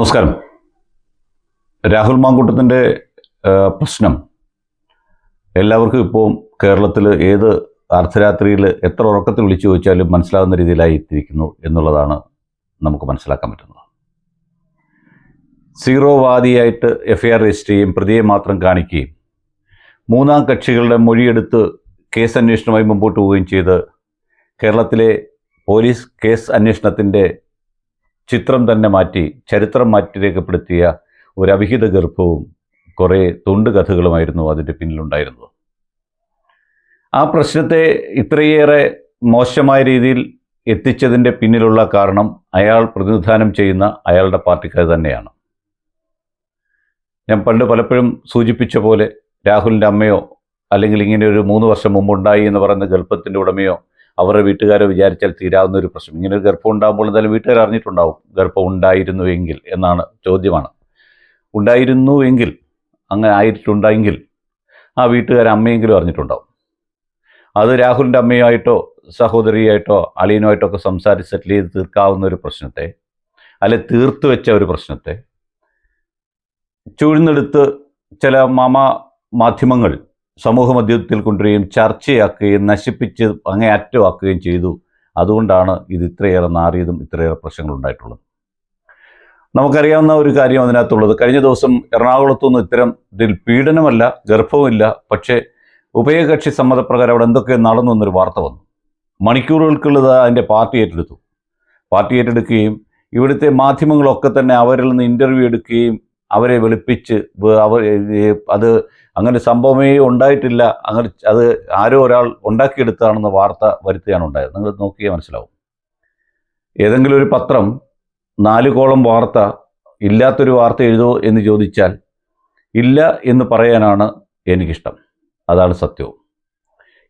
നമസ്കാരം. രാഹുൽ മാങ്കൂട്ടത്തിന്റെ പ്രശ്നം. എല്ലാവർക്കും ഇപ്പോൾ കേരളത്തിൽ ഏത് അർദ്ധരാത്രിയിൽ എത്ര ഉറക്കത്തിൽ വിളിച്ചു ചോദിച്ചാലും മനസ്സിലാകുന്ന രീതിയിലായി എത്തിയിരിക്കുന്നു എന്നുള്ളതാണ് നമുക്ക് മനസ്സിലാക്കാൻ പറ്റുന്നത്. സീറോ വാദിയായിട്ട് എഫ് ഐ ആർ രജിസ്റ്റർ ചെയ്യും പ്രതിയെ മാത്രം കാണിക്കുകയും. മൂന്നാം കക്ഷികളുടെ മൊഴിയെടുത്ത് കേസ് അന്വേഷണവുമായി മുമ്പോട്ട് പോവുകയും ചെയ്ത് കേരളത്തിലെ പോലീസ് കേസ് അന്വേഷണത്തിന്റെ ചിത്രം തന്നെ മാറ്റി ചരിത്രം മാറ്റി രേഖപ്പെടുത്തിയ ഒരു അവിഹിത ഗർഭവും കുറേ തുണ്ടുകഥകളുമായിരുന്നു അതിന്റെ പിന്നിലുണ്ടായിരുന്നത്. ആ പ്രശ്നത്തെ ഇത്രയേറെ മോശമായ രീതിയിൽ എത്തിച്ചതിന്റെ പിന്നിലുള്ള കാരണം അയാൾ പ്രതിനിധാനം ചെയ്യുന്ന അയാളുടെ പാർട്ടിക്കാർ തന്നെയാണ്. ഞാൻ പണ്ട് പലപ്പോഴും സൂചിപ്പിച്ച പോലെ രാഹുലിന്റെ അമ്മയോ അല്ലെങ്കിൽ ഇങ്ങനെ ഒരു മൂന്ന് വർഷം മുമ്പുണ്ടായി എന്ന് പറയുന്ന ഗൾഫത്തിന്റെ ഉടമയോ അവരുടെ വീട്ടുകാരെ വിചാരിച്ചാൽ തീരാവുന്ന ഒരു പ്രശ്നം. ഇങ്ങനെ ഒരു ഗർഭം ഉണ്ടാകുമ്പോൾ എന്തായാലും വീട്ടുകാർ അറിഞ്ഞിട്ടുണ്ടാവും ഗർഭം ഉണ്ടായിരുന്നുവെങ്കിൽ എന്നാണ് ചോദ്യമാണ്. ഉണ്ടായിരുന്നു എങ്കിൽ അങ്ങനെ ആയിട്ടുണ്ടെങ്കിൽ ആ വീട്ടുകാർ അമ്മയെങ്കിലും അറിഞ്ഞിട്ടുണ്ടാവും. അത് രാഹുലിന്റെ അമ്മയുമായിട്ടോ സഹോദരിയായിട്ടോ അളിയനുമായിട്ടോ ഒക്കെ സംസാരിച്ച് സെറ്റിൽ ചെയ്ത് തീർക്കാവുന്ന ഒരു പ്രശ്നത്തെ അല്ലെ തീർത്തു വെച്ച ഒരു പ്രശ്നത്തെ ചൂഴ്ന്നെടുത്ത് ചില മാമ മാധ്യമങ്ങൾ സമൂഹ മധ്യത്തിൽ കൊണ്ടുവരികയും ചർച്ചയാക്കുകയും നശിപ്പിച്ച് അങ്ങേയറ്റമാക്കുകയും ചെയ്തു. അതുകൊണ്ടാണ് ഇത് ഇത്രയേറെ നാറിയതും ഇത്രയേറെ പ്രശ്നങ്ങൾ ഉണ്ടായിട്ടുള്ളത്. നമുക്കറിയാവുന്ന ഒരു കാര്യം അതിനകത്തുള്ളത്. കഴിഞ്ഞ ദിവസം എറണാകുളത്തുനിന്ന് ഇത്തരം ഇതിൽ പീഡനമല്ല ഗർഭവുമില്ല പക്ഷേ ഉഭയകക്ഷി സമ്മതപ്രകാരം അവിടെ എന്തൊക്കെ നടന്നു എന്നൊരു വാർത്ത വന്നു. മണിക്കൂറുകൾക്കുള്ളത് അതിന്റെ പാർട്ടി ഏറ്റെടുത്തു. പാർട്ടി ഏറ്റെടുക്കുകയും ഇവിടുത്തെ മാധ്യമങ്ങളൊക്കെ തന്നെ അവരിൽ നിന്ന് ഇന്റർവ്യൂ എടുക്കുകയും അവരെ വെളുപ്പിച്ച് അവർ അത് അങ്ങനെ സംഭവമേ ഉണ്ടായിട്ടില്ല. അങ്ങനെ അത് ആരോ ഒരാൾ ഉണ്ടാക്കിയെടുത്തതാണെന്ന് വാർത്ത വരുത്തുകയാണ് ഉണ്ടായത്. നിങ്ങൾ നോക്കിയാൽ മനസ്സിലാവും. ഏതെങ്കിലും ഒരു പത്രം നാല് കോളം വാർത്ത ഇല്ലാത്തൊരു വാർത്ത എഴുതോ എന്ന് ചോദിച്ചാൽ ഇല്ല എന്ന് പറയാനാണ് എനിക്കിഷ്ടം. അതാണ് സത്യവും.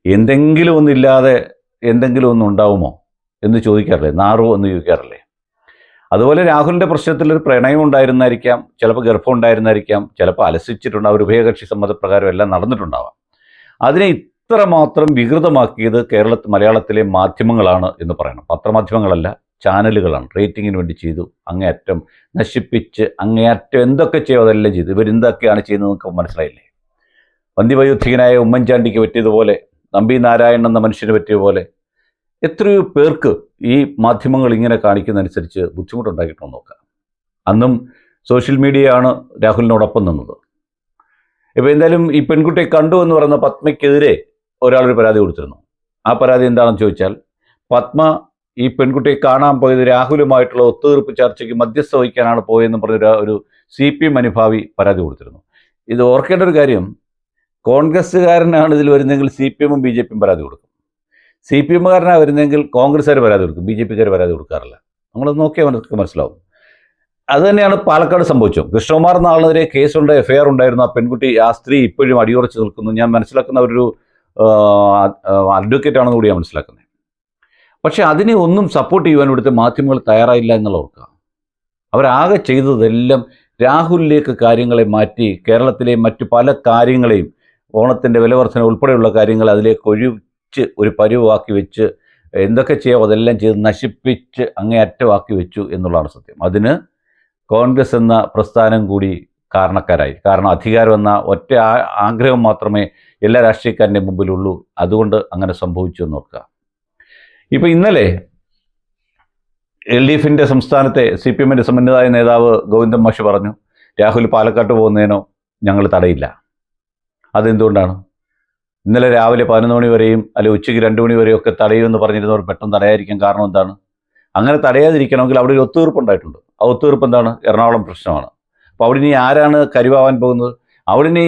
എന്തെങ്കിലും ഒന്നില്ലാതെ എന്തെങ്കിലും ഒന്നും ഉണ്ടാവുമോ എന്ന് ചോദിക്കാറില്ലേ? നാറോ എന്ന് ചോദിക്കാറില്ലേ? അതുപോലെ രാഹുലിന്റെ പ്രശ്നത്തിൽ ഒരു പ്രണയം ഉണ്ടായിരുന്നായിരിക്കാം ചിലപ്പോൾ ഗർഭം ഉണ്ടായിരുന്നായിരിക്കാം ചിലപ്പോൾ അലസിച്ചിട്ടുണ്ടാവും ഒരു ഉഭയകക്ഷി സമ്മതപ്രകാരം എല്ലാം നടന്നിട്ടുണ്ടാവാം. അതിനെ ഇത്രമാത്രം വികൃതമാക്കിയത് കേരളത്തിൽ മലയാളത്തിലെ മാധ്യമങ്ങളാണ് എന്ന് പറയണം. പത്രമാധ്യമങ്ങളല്ല ചാനലുകളാണ്. റേറ്റിങ്ങിന് വേണ്ടി ചെയ്തു അങ്ങേയറ്റം നശിപ്പിച്ച് അങ്ങേയറ്റം എന്തൊക്കെ ചെയ്യും അതെല്ലാം ചെയ്തു. ഇവരെന്തൊക്കെയാണ് ചെയ്യുന്നത് നമുക്ക് മനസ്സിലായില്ലേ? വന്ധ്യവയോധികനായ ഉമ്മൻചാണ്ടിക്ക് പറ്റിയതുപോലെ നമ്പി നാരായണൻ എന്ന മനുഷ്യന് പറ്റിയതുപോലെ എത്രയോ പേർക്ക് ഈ മാധ്യമങ്ങൾ ഇങ്ങനെ കാണിക്കുന്നതനുസരിച്ച് ബുദ്ധിമുട്ടുണ്ടാക്കിയിട്ടോ നോക്കാം. അന്നും സോഷ്യൽ മീഡിയയാണ് രാഹുലിനോടൊപ്പം നിന്നത്. ഇപ്പോൾ എന്തായാലും ഈ പെൺകുട്ടിയെ കണ്ടു എന്ന് പറയുന്ന പത്മയ്ക്കെതിരെ ഒരാളൊരു പരാതി കൊടുത്തിരുന്നു. ആ പരാതി എന്താണെന്ന് ചോദിച്ചാൽ പത്മ ഈ പെൺകുട്ടിയെ കാണാൻ പോയത് രാഹുലുമായിട്ടുള്ള ഒത്തുതീർപ്പ് ചർച്ചയ്ക്ക് മധ്യസ്ഥ വഹിക്കാനാണ് പോയതെന്ന് പറഞ്ഞ ഒരു സി പി എം അനുഭാവി പരാതി കൊടുത്തിരുന്നു. ഇത് ഓർക്കേണ്ട ഒരു കാര്യം കോൺഗ്രസ്സുകാരനാണ് ഇതിൽ വരുന്നതെങ്കിൽ സി പി എമ്മും ബി ജെ പിയും പരാതി കൊടുക്കും. സി പി എമ്മുകാരനാണ് വരുന്നതെങ്കിൽ കോൺഗ്രസ്സുകാർ പരാതി കൊടുക്കും ബി ജെ പിക്കാർ പരാതി കൊടുക്കാറില്ല. നമ്മളത് നോക്കിയാൽ മനസ്സിലാക്കി മനസ്സിലാവും. അത് തന്നെയാണ് പാലക്കാട് സംഭവിച്ചത്. കൃഷ്ണകുമാർ എന്ന ആളിനെതിരെ കേസുണ്ട് എഫ് ഐ ആർ ഉണ്ടായിരുന്നു. ആ പെൺകുട്ടി ആ സ്ത്രീ ഇപ്പോഴും അടിയുറച്ച് നിൽക്കുന്നു. ഞാൻ മനസ്സിലാക്കുന്ന ഒരു അഡ്വക്കേറ്റ് ആണെന്ന് കൂടി ഞാൻ മനസ്സിലാക്കുന്നത് പക്ഷേ അതിനെ ഒന്നും സപ്പോർട്ട് ചെയ്യുവാൻ ഇവിടുത്തെ മാധ്യമങ്ങൾ തയ്യാറായില്ല എന്നുള്ള ഓർക്കുക. അവരാകെ ചെയ്തതെല്ലാം രാഹുലിലേക്ക് കാര്യങ്ങളെ മാറ്റി കേരളത്തിലെ മറ്റു പല കാര്യങ്ങളെയും ഓണത്തിന്റെ വിലവർധന ഉൾപ്പെടെയുള്ള കാര്യങ്ങൾ അതിലേക്ക് ഒഴിച്ച് ഒരു പരുവാക്കി വെച്ച് എന്തൊക്കെ ചെയ്യാമോ അതെല്ലാം ചെയ്ത് നശിപ്പിച്ച് അങ്ങേയറ്റമാക്കി വെച്ചു എന്നുള്ളതാണ് സത്യം. അതിന് കോൺഗ്രസ് എന്ന പ്രസ്ഥാനം കൂടി കാരണക്കാരായി. കാരണം അധികാരം എന്ന ഒറ്റ ആഗ്രഹം മാത്രമേ എല്ലാ രാഷ്ട്രീയക്കാരന്റെ മുമ്പിലുള്ളൂ. അതുകൊണ്ട് അങ്ങനെ സംഭവിച്ചു എന്ന് ഓർക്കുക. ഇപ്പോൾ ഇന്നലെ എൽ ഡി എഫിന്റെ സംസ്ഥാനത്തെ സി പി എമ്മിന്റെ സമന്വിതായ നേതാവ് ഗോവിന്ദൻ മാഷ് പറഞ്ഞു രാഹുൽ പാലക്കാട്ട് പോകുന്നതിനോ ഞങ്ങൾ തടയില്ല. അതെന്തുകൊണ്ടാണ്? ഇന്നലെ രാവിലെ പതിനൊന്ന് മണി വരെയും അല്ലെങ്കിൽ ഉച്ചയ്ക്ക് രണ്ട് മണി വരെയും ഒക്കെ തടയുമെന്ന് പറഞ്ഞിരുന്നവർ പെട്ടെന്ന് തടയാതിരിക്കാൻ കാരണം എന്താണ്? അങ്ങനെ തടയാതിരിക്കണമെങ്കിൽ അവിടെ ഒരു ഒത്തുതീർപ്പ് ഉണ്ടായിട്ടുണ്ട്. ആ ഒത്തുതീർപ്പ് എന്താണ്? എറണാകുളം പ്രശ്നമാണ്. അപ്പോൾ അവിടെ ഇനി ആരാണ് കരുവാവാൻ പോകുന്നത്? അവിടെ ഇനി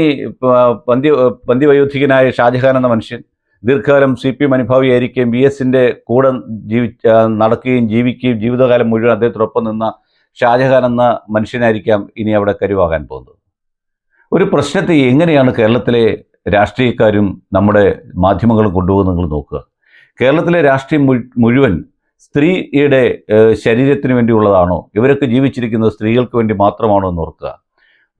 പന്തി പന്തിവയോധികനായ ഷാജഹാൻ എന്ന മനുഷ്യൻ ദീർഘകാലം സി പി എം അനുഭാവിയായിരിക്കുകയും ബി എസിന്റെ കൂടെ ജീവിച്ച നടക്കുകയും ജീവിക്കുകയും ജീവിതകാലം മുഴുവൻ അദ്ദേഹത്തിനൊപ്പം നിന്ന ഷാജഹാൻ എന്ന മനുഷ്യനായിരിക്കാം ഇനി അവിടെ കരുവാകാൻ പോകുന്നത്. ഒരു പ്രശ്നത്തെ എങ്ങനെയാണ് കേരളത്തിലെ രാഷ്ട്രീയക്കാരും നമ്മുടെ മാധ്യമങ്ങളും കൊണ്ടുപോകുന്നത് നിങ്ങൾ നോക്കുക. കേരളത്തിലെ രാഷ്ട്രീയം മുഴുവൻ സ്ത്രീയുടെ ശരീരത്തിന് വേണ്ടിയുള്ളതാണോ? ഇവരൊക്കെ ജീവിച്ചിരിക്കുന്നത് സ്ത്രീകൾക്ക് വേണ്ടി മാത്രമാണോ എന്ന് ഓർക്കുക.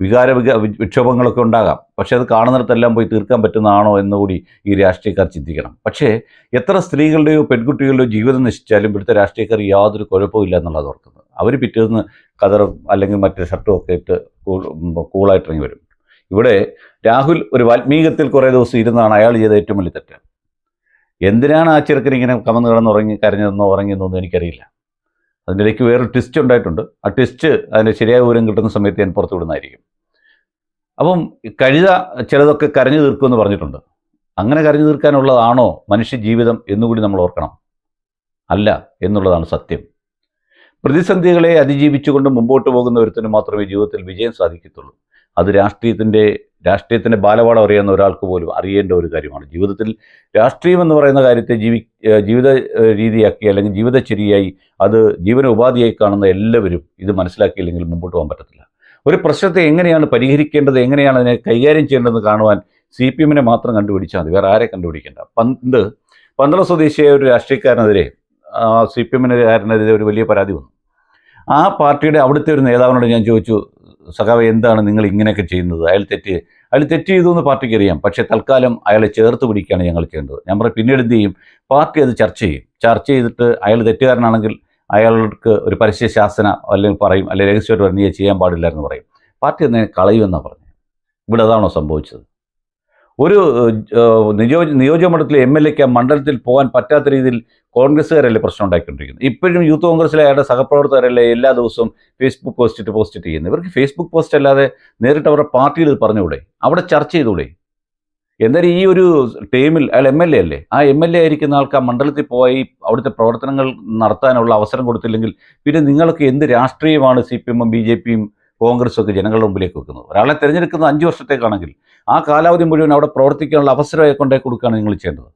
വികാര വിക വിക്ഷോഭങ്ങളൊക്കെ ഉണ്ടാകാം. പക്ഷേ അത് കാണുന്നിടത്തെല്ലാം പോയി തീർക്കാൻ പറ്റുന്നതാണോ എന്നുകൂടി ഈ രാഷ്ട്രീയക്കാർ ചിന്തിക്കണം. പക്ഷേ എത്ര സ്ത്രീകളുടെയോ പെൺകുട്ടികളുടെയോ ജീവിതം നശിച്ചാലും ഇവിടുത്തെ രാഷ്ട്രീയക്കാർ യാതൊരു കുഴപ്പമില്ല എന്നുള്ളത് ഓർക്കുന്നത്. അവർ പിറ്റേന്ന് കതറും അല്ലെങ്കിൽ മറ്റേ ഷർട്ടും ഒക്കെ ഇട്ട് കൂൾ കൂളായിട്ട് ഇറങ്ങി വരും. ഇവിടെ രാഹുൽ ഒരു വാൽമീകത്തിൽ കുറേ ദിവസം ഇരുന്നാണ് അയാൾ ചെയ്ത ഏറ്റവും വലിയ തെറ്റ്. എന്തിനാണ് ആ ചെറുക്കൻ ഇങ്ങനെ കമന്ന് കിടന്നുറങ്ങി കരഞ്ഞതെന്നോ ഉറങ്ങിയെന്നോ എന്ന് എനിക്കറിയില്ല. അതിന്റെ ഇടയ്ക്ക് വേറൊരു ട്വിസ്റ്റ് ഉണ്ടായിട്ടുണ്ട്. ആ ട്വിസ്റ്റ് അതിന്റെ ശരിയായ വിവരം കിട്ടുന്ന സമയത്ത് ഞാൻ പുറത്തു വിടുന്നതായിരിക്കും. അപ്പം കഴുത ചിലതൊക്കെ കരഞ്ഞു തീർക്കുമെന്ന് പറഞ്ഞിട്ടുണ്ട്. അങ്ങനെ കരഞ്ഞു തീർക്കാനുള്ളതാണോ മനുഷ്യ ജീവിതം എന്നുകൂടി നമ്മൾ ഓർക്കണം. അല്ല എന്നുള്ളതാണ് സത്യം. പ്രതിസന്ധികളെ അതിജീവിച്ചുകൊണ്ട് മുമ്പോട്ട് പോകുന്ന ഒരുത്തിന് മാത്രമേ ജീവിതത്തിൽ വിജയം സാധിക്കത്തുള്ളൂ. അത് രാഷ്ട്രീയത്തിന്റെ രാഷ്ട്രീയത്തിന്റെ ബാലപാഠം അറിയാവുന്ന ഒരാൾക്ക് പോലും അറിയേണ്ട ഒരു കാര്യമാണ്. ജീവിതത്തിൽ രാഷ്ട്രീയം എന്ന് പറയുന്ന കാര്യത്തെ ജീവി ജീവിത രീതിയാക്കി അല്ലെങ്കിൽ ജീവിതചര്യയായി അത് ജീവന ഉപാധിയായി കാണുന്ന എല്ലാവരും ഇത് മനസ്സിലാക്കിയില്ലെങ്കിൽ മുമ്പോട്ട് പോകാൻ പറ്റത്തില്ല. ഒരു പ്രശ്നത്തെ എങ്ങനെയാണ് പരിഹരിക്കേണ്ടത് എങ്ങനെയാണ് അതിനെ കൈകാര്യം ചെയ്യേണ്ടതെന്ന് കാണുവാൻ സി പി എമ്മിനെ മാത്രം കണ്ടുപിടിച്ചാൽ മതി. വേറെ ആരെ കണ്ടുപിടിക്കേണ്ട? പണ്ട് പന്തള സ്വദേശിയായ ഒരു രാഷ്ട്രീയക്കാരനെതിരെ സി പി എമ്മിനെതിരെ ഒരു വലിയ പരാതി വന്നു. ആ പാർട്ടിയുടെ അവിടുത്തെ ഒരു നേതാവിനോട് ഞാൻ ചോദിച്ചു സഖാവ് എന്താണ് നിങ്ങൾ ഇങ്ങനെയൊക്കെ ചെയ്യുന്നത്? അയാൾ തെറ്റ് അയാൾ തെറ്റ് ചെയ്തു എന്ന് പാർട്ടിക്ക് അറിയാം. പക്ഷേ തൽക്കാലം അയാളെ ചേർത്ത് പിടിക്കുകയാണ് ഞങ്ങൾ ചെയ്യേണ്ടത്. ഞാൻ പറയും പിന്നീട് എന്ത് ചെയ്യും? പാർട്ടി അത് ചർച്ച ചെയ്യും. ചർച്ച ചെയ്തിട്ട് അയാൾ തെറ്റുകാരനാണെങ്കിൽ അയാൾക്ക് ഒരു പരസ്യ ശാസന അല്ലെങ്കിൽ പറയും അല്ലെങ്കിൽ രഹസ്യമായിട്ട് പറഞ്ഞ് ചെയ്യാൻ പാടില്ല എന്ന് പറയും. പാർട്ടി അതിനെ കളയുമെന്നാണ് പറഞ്ഞത്. ഇവിടെ അതാണോ സംഭവിച്ചത്? ഒരു നിയോജ നിയോജകമണ്ഡലത്തിലെ എം എൽ എക്ക് മണ്ഡലത്തിൽ പോകാൻ പറ്റാത്ത രീതിയിൽ കോൺഗ്രസ്സുകാരല്ലേ പ്രശ്നം ഉണ്ടാക്കിക്കൊണ്ടിരിക്കുന്നത് ഇപ്പോഴും യൂത്ത് കോൺഗ്രസ്സിലെ അയാളുടെ സഹപ്രവർത്തകരല്ലേ എല്ലാ ദിവസവും ഫേസ്ബുക്ക് പോസ്റ്റിട്ട് പോസ്റ്റ് ചെയ്യുന്നത്? ഇവർക്ക് ഫേസ്ബുക്ക് പോസ്റ്റ് അല്ലാതെ നേരിട്ട് അവരുടെ പാർട്ടിയിൽ ഇത് പറഞ്ഞുകൂടെ? അവിടെ ചർച്ച ചെയ്തുകൂടെ? എന്തായാലും ഈ ഒരു ടീമിൽ അയാൾ എം എൽ എ അല്ലേ? ആ എം എൽ എ ആയിരിക്കുന്ന ആൾക്ക് ആ മണ്ഡലത്തിൽ പോയി അവിടുത്തെ പ്രവർത്തനങ്ങൾ നടത്താനുള്ള അവസരം കൊടുത്തില്ലെങ്കിൽ പിന്നെ നിങ്ങൾക്ക് എന്ത് രാഷ്ട്രീയമാണ് സി പി എമ്മും ബി ജെ പിയും കോൺഗ്രസും ഒക്കെ ജനങ്ങളുടെ മുമ്പിലേക്ക് വെക്കുന്നത്? ഒരാളെ തിരഞ്ഞെടുക്കുന്നത് അഞ്ച് വർഷത്തേക്കാണെങ്കിൽ ആ കാലാവധി മുഴുവൻ അവിടെ പ്രവർത്തിക്കാനുള്ള അവസരമായി കൊണ്ടേ കൊടുക്കുകയാണ് നിങ്ങൾ ചെയ്യേണ്ടത്.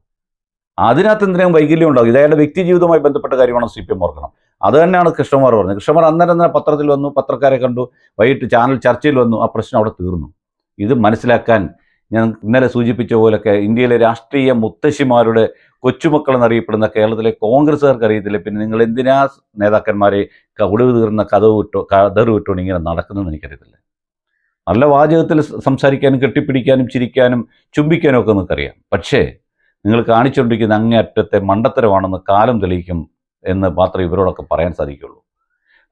അതിനകത്ത് എന്തിനും വൈകല്യം ഉണ്ടാകും ഇത് അയാളുടെ വ്യക്തി ജീവിതവുമായി ബന്ധപ്പെട്ട കാര്യമാണ് സി പി എം ഓർക്കണം. അത് തന്നെയാണ് കൃഷ്ണമാർ പറഞ്ഞത്. കൃഷ്ണമാർ അന്നേരം തന്നെ പത്രത്തിൽ വന്നു പത്രക്കാരെ കണ്ടു വൈകിട്ട് ചാനൽ ചർച്ചയിൽ വന്നു ആ പ്രശ്നം അവിടെ തീർന്നു. ഇത് മനസ്സിലാക്കാൻ ഞാൻ ഇന്നലെ സൂചിപ്പിച്ച പോലൊക്കെ ഇന്ത്യയിലെ രാഷ്ട്രീയ മുത്തശ്ശിമാരുടെ കൊച്ചുമക്കൾ എന്നറിയപ്പെടുന്ന കേരളത്തിലെ കോൺഗ്രസ്സുകാർക്ക് അറിയത്തില്ല. പിന്നെ നിങ്ങൾ എന്തിനാ നേതാക്കന്മാരെ ഒടുവ് തീർന്ന കഥവ് വിട്ടോ കഥറ് വിട്ടോണ്ട് ഇങ്ങനെ നടക്കുന്നതെന്ന് എനിക്കറിയത്തില്ല. നല്ല വാചകത്തിൽ സംസാരിക്കാനും കെട്ടിപ്പിടിക്കാനും ചിരിക്കാനും ചുംബിക്കാനും ഒക്കെ നിങ്ങൾക്കറിയാം. പക്ഷേ നിങ്ങൾ കാണിച്ചുകൊണ്ടിരിക്കുന്ന അങ്ങേയറ്റത്തെ മണ്ടത്തരമാണെന്ന് കാലം തെളിയിക്കും എന്ന് മാത്രമേ ഇവരോടൊക്കെ പറയാൻ സാധിക്കുള്ളൂ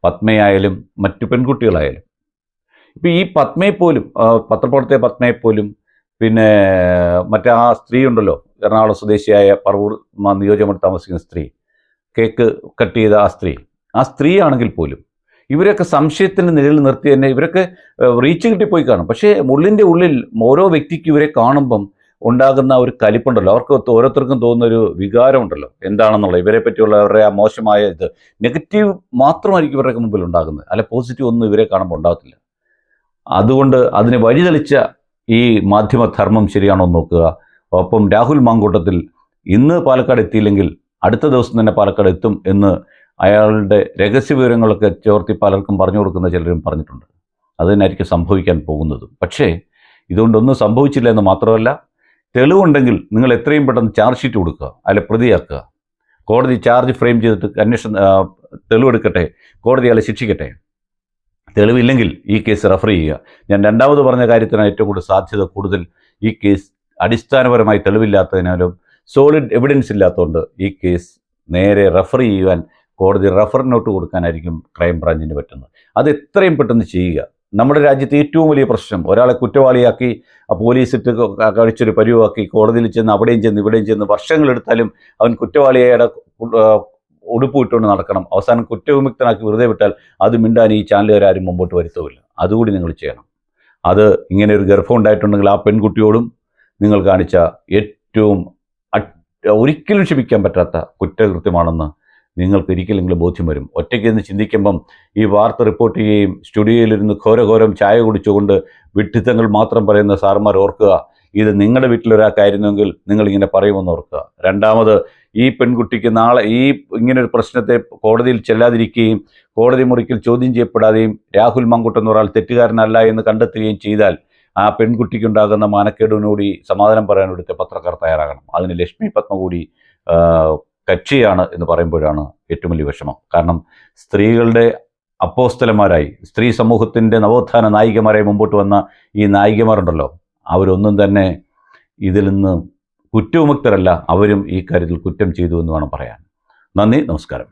പത്മയായാലും മറ്റു പെൺകുട്ടികളായാലും. ഇപ്പം ഈ പത്മയെപ്പോലും ആ, പത്രപ്രവർത്തക പത്മയെപ്പോലും പിന്നെ മറ്റേ ആ സ്ത്രീ ഉണ്ടല്ലോ എറണാകുളം സ്വദേശിയായ പറവൂർ നിയോജകമണ്ഡലം താമസിക്കുന്ന സ്ത്രീ കേക്ക് കട്ട് ചെയ്ത ആ സ്ത്രീ ആ സ്ത്രീ ആണെങ്കിൽ പോലും ഇവരൊക്കെ സംശയത്തിന് നിഴലിൽ നിർത്തി തന്നെ ഇവരൊക്കെ റീച്ച് കിട്ടിപ്പോയി കാണും. പക്ഷേ ഉള്ളിന്റെ ഉള്ളിൽ ഓരോ വ്യക്തിക്കും ഇവരെ കാണുമ്പം ഉണ്ടാകുന്ന ഒരു കലിപ്പുണ്ടല്ലോ. അവർക്ക് ഓരോരുത്തർക്കും തോന്നുന്ന ഒരു വികാരമുണ്ടല്ലോ. എന്താണെന്നുള്ളത്. ഇവരെ പറ്റിയുള്ള അവരുടെ ആ മോശമായ ഇത്. നെഗറ്റീവ് മാത്രമായിരിക്കും ഇവരുടെ മുമ്പിൽ ഉണ്ടാകുന്നത്. അല്ല പോസിറ്റീവ് ഒന്നും ഇവരെ കാണുമ്പോൾ ഉണ്ടാകത്തില്ല. അതുകൊണ്ട് അതിനെ വഴിതെളിച്ച ഈ മാധ്യമധർമ്മം ശരിയാണോ എന്ന് നോക്കുക. ഒപ്പം രാഹുൽ മാങ്കൂട്ടത്തിൽ ഇന്ന് പാലക്കാട് എത്തിയില്ലെങ്കിൽ അടുത്ത ദിവസം തന്നെ പാലക്കാട് എത്തും എന്ന് അയാളുടെ രഹസ്യ വിവരങ്ങളൊക്കെ ചോർത്തി പലർക്കും പറഞ്ഞു കൊടുക്കുന്ന ചിലരും പറഞ്ഞിട്ടുണ്ട്. അത് തന്നെയായിരിക്കും സംഭവിക്കാൻ പോകുന്നത്. പക്ഷേ ഇതുകൊണ്ടൊന്നും സംഭവിച്ചില്ല എന്ന് മാത്രമല്ല തെളിവുണ്ടെങ്കിൽ നിങ്ങൾ എത്രയും പെട്ടെന്ന് ചാർജ് ഷീറ്റ് കൊടുക്കുക അല്ലെ പ്രതിയാക്കുക. കോടതി ചാർജ് ഫ്രെയിം ചെയ്തിട്ട് അന്വേഷണം തെളിവെടുക്കട്ടെ കോടതി അയാളെ ശിക്ഷിക്കട്ടെ. തെളിവില്ലെങ്കിൽ ഈ കേസ് റെഫർ ചെയ്യുക. ഞാൻ രണ്ടാമത് പറഞ്ഞ കാര്യത്തിനാണ് ഏറ്റവും കൂടുതൽ സാധ്യത കൂടുതൽ ഈ കേസ് അടിസ്ഥാനപരമായി തെളിവില്ലാത്തതിനാലും സോളിഡ് എവിഡൻസ് ഇല്ലാത്തതുകൊണ്ട് ഈ കേസ് നേരെ റെഫർ ചെയ്യുവാൻ കോടതി റഫർ നോട്ട് കൊടുക്കാനായിരിക്കും ക്രൈംബ്രാഞ്ചിന് പറ്റുന്നത്. അത് എത്രയും പെട്ടെന്ന് ചെയ്യുക. നമ്മുടെ രാജ്യത്ത് ഏറ്റവും വലിയ പ്രശ്നം ഒരാളെ കുറ്റവാളിയാക്കി ആ പോലീസ് ഇട്ട് കഴിച്ചൊരു പരിവാക്കി കോടതിയിൽ ചെന്ന് അവിടെയും ചെന്ന് ഇവിടെയും ചെന്ന് വർഷങ്ങളെടുത്താലും അവൻ കുറ്റവാളിയുടെ ഉടുപ്പ് ഇട്ടുകൊണ്ട് നടക്കണം. അവസാനം കുറ്റവിമുക്തനാക്കി വെറുതെ വിട്ടാൽ അത് മിണ്ടാൻ ഈ ചാനലുകാരും മുമ്പോട്ട് വരുത്തുമില്ല അതുകൂടി നിങ്ങൾ ചെയ്യണം. അത് ഇങ്ങനെ ഒരു ഗർഭം ഉണ്ടായിട്ടുണ്ടെങ്കിൽ ആ പെൺകുട്ടിയോടും നിങ്ങൾ കാണിച്ച ഏറ്റവും ഒരിക്കലും ക്ഷമിക്കാൻ പറ്റാത്ത കുറ്റകൃത്യമാണെന്ന് നിങ്ങൾക്ക് ഒരിക്കലെങ്കിലും ബോധ്യം വരും. ഒറ്റയ്ക്ക് നിന്ന് ചിന്തിക്കുമ്പം ഈ വാർത്ത റിപ്പോർട്ട് ചെയ്യുകയും സ്റ്റുഡിയോയിലിരുന്ന് ഘോരഘോരം ചായ കുടിച്ചുകൊണ്ട് വിഡ്ഢിത്തങ്ങൾ മാത്രം പറയുന്ന സാർമാർ ഓർക്കുക ഇത് നിങ്ങളുടെ വീട്ടിലൊരാൾക്കായിരുന്നെങ്കിൽ നിങ്ങളിങ്ങനെ പറയുമെന്ന് ഓർക്കുക. രണ്ടാമത് ഈ പെൺകുട്ടിക്ക് നാളെ ഈ ഇങ്ങനെ ഒരു പ്രശ്നത്തെ കോടതിയിൽ ചെല്ലാതിരിക്കുകയും കോടതി മുറിക്കൽ ചോദ്യം ചെയ്യപ്പെടാതെയും രാഹുൽ മങ്കുട്ട് എന്ന ഒരാൾ തെറ്റുകാരനല്ല എന്ന് കണ്ടെത്തുകയും ചെയ്താൽ ആ പെൺകുട്ടിക്കുണ്ടാകുന്ന മാനക്കേടിനോടി സമാധാനം പറയാൻ പത്രക്കാർ തയ്യാറാകണം. അതിന് ലക്ഷ്മി പത്മ കൂടി ആ, കക്ഷിയാണ് എന്ന് പറയുമ്പോഴാണ് ഏറ്റവും വലിയ വിഷമം. കാരണം സ്ത്രീകളുടെ അപ്പോസ്തലന്മാരായി സ്ത്രീ സമൂഹത്തിന്റെ നവോത്ഥാന നായികമാരായി മുമ്പോട്ട് വന്ന ഈ നായികമാരുണ്ടല്ലോ അവരൊന്നും തന്നെ ഇതിൽ നിന്ന് കുറ്റവിമുക്തരല്ല. അവരും ഈ കാര്യത്തിൽ കുറ്റം ചെയ്തു എന്ന് വേണം പറയാൻ. നന്ദി നമസ്കാരം.